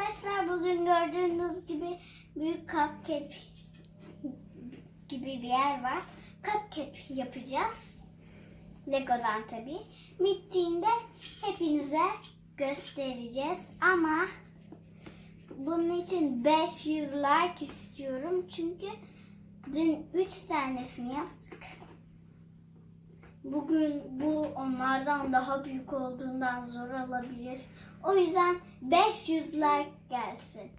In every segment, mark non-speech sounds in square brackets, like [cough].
arkadaşlar bugün gördüğünüz gibi büyük cupcake gibi bir yer var. Cupcake yapacağız. Lego'dan tabii. Bittiğinde hepinize göstereceğiz ama bunun için 500 like istiyorum çünkü dün 3 tanesini yaptık. Bugün bu onlardan daha büyük olduğundan zor olabilir. O yüzden 500 like gelsin.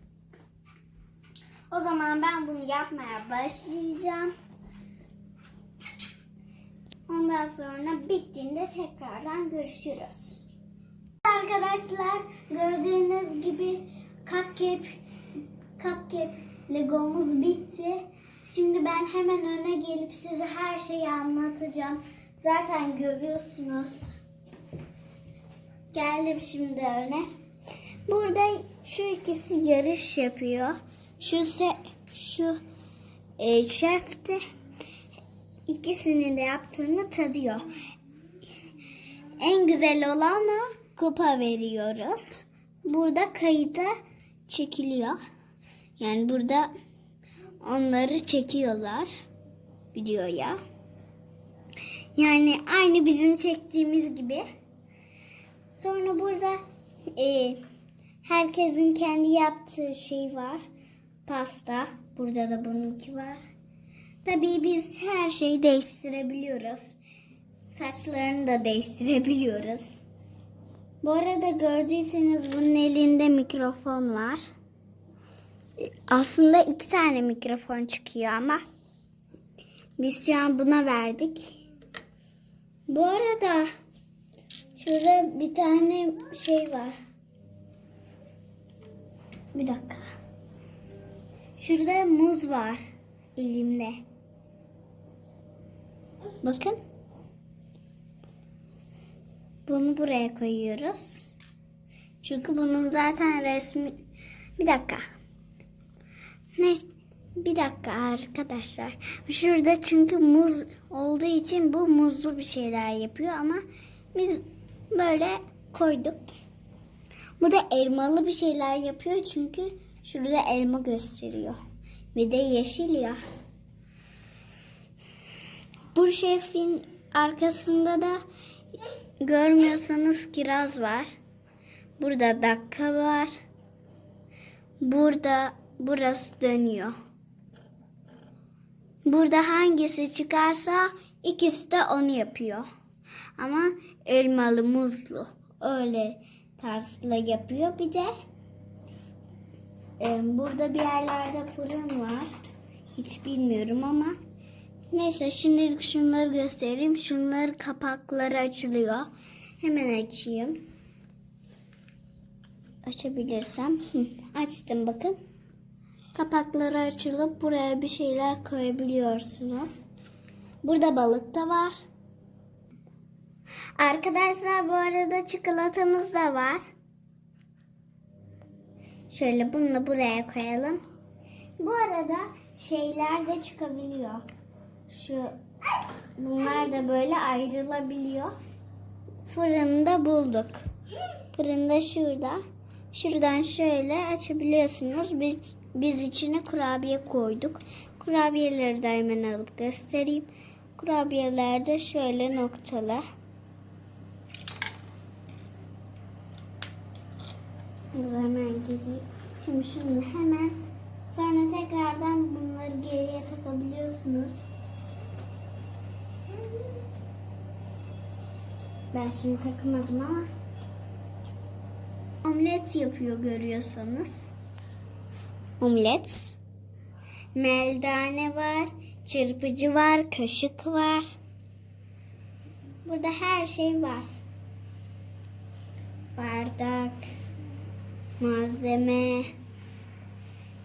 O zaman ben bunu yapmaya başlayacağım. Ondan sonra bittiğinde tekrardan görüşürüz. Arkadaşlar gördüğünüz gibi cupcake, cupcake legomuz bitti. Şimdi ben hemen öne gelip size her şeyi anlatacağım. Zaten görüyorsunuz. Geldim şimdi öne. Burada şu ikisi yarış yapıyor. Şu se şu e, şef de ikisinin de yaptığını tadıyor. En güzel olana kupa veriyoruz. Burada kayıta çekiliyor. Yani burada onları çekiyorlar videoya. Yani aynı bizim çektiğimiz gibi. Sonra burada e, herkesin kendi yaptığı şey var. Pasta. Burada da bununki var. Tabii biz her şeyi değiştirebiliyoruz. Saçlarını da değiştirebiliyoruz. Bu arada gördüyseniz bunun elinde mikrofon var. Aslında iki tane mikrofon çıkıyor ama biz şu an buna verdik. Bu arada şurada bir tane şey var. Bir dakika. Şurada muz var elimde. Bakın. Bunu buraya koyuyoruz. Çünkü bunun zaten resmi... Bir dakika. Ne? Dakika arkadaşlar. Şurada çünkü muz olduğu için bu muzlu bir şeyler yapıyor ama biz böyle koyduk. Bu da elmalı bir şeyler yapıyor çünkü şurada elma gösteriyor. Ve de yeşil ya. Bu şefin arkasında da görmüyorsanız kiraz var. Burada dakika var. Burada burası dönüyor. Burada hangisi çıkarsa ikisi de onu yapıyor. Ama elmalı, muzlu öyle tarzla yapıyor. Bir de e, burada bir yerlerde fırın var. Hiç bilmiyorum ama neyse şimdilik şunları göstereyim. Şunları kapakları açılıyor. Hemen açayım. Açabilirsem. Hı, açtım bakın. Kapakları açılıp buraya bir şeyler koyabiliyorsunuz. Burada balık da var. Arkadaşlar bu arada çikolatamız da var. Şöyle bunu da buraya koyalım. Bu arada şeyler de çıkabiliyor. Şu bunlar da böyle ayrılabiliyor. Fırında bulduk. Fırında şurada. Şuradan şöyle açabiliyorsunuz. Biz, biz içine kurabiye koyduk. Kurabiyeleri de hemen alıp göstereyim. Kurabiyeler de şöyle zaman hemen gideyim. Şimdi şunu hemen sonra tekrardan bunları geriye takabiliyorsunuz. Ben şimdi takamadım ama omlet yapıyor görüyorsanız. Omlet. Meldane var, çırpıcı var, kaşık var. Burada her şey var. Bardak, malzeme,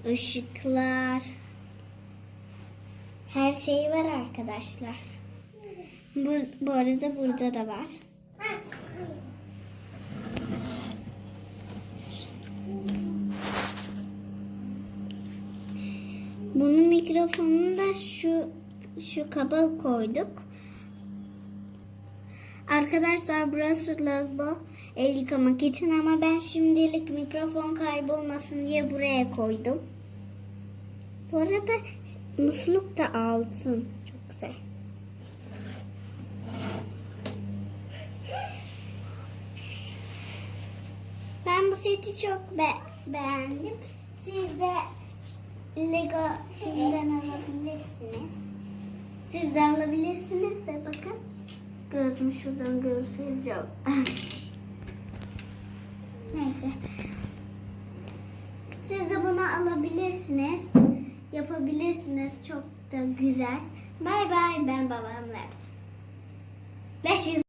ışıklar. Her şey var arkadaşlar. Bu, bu arada burada da var. Bunun mikrofonunu da şu şu kaba koyduk. Arkadaşlar burası lavabo. el yıkamak için ama ben şimdilik mikrofon kaybolmasın diye buraya koydum. Bu arada musluk da altın. Çok güzel. Ben bu seti çok be- beğendim. Siz de Lego şeyinden alabilirsiniz. Siz de alabilirsiniz de bakın. Gözümü şuradan göstereceğim. [laughs] Neyse. Siz de bunu alabilirsiniz. Yapabilirsiniz. Çok da güzel. Bay bay ben babam verdim. 500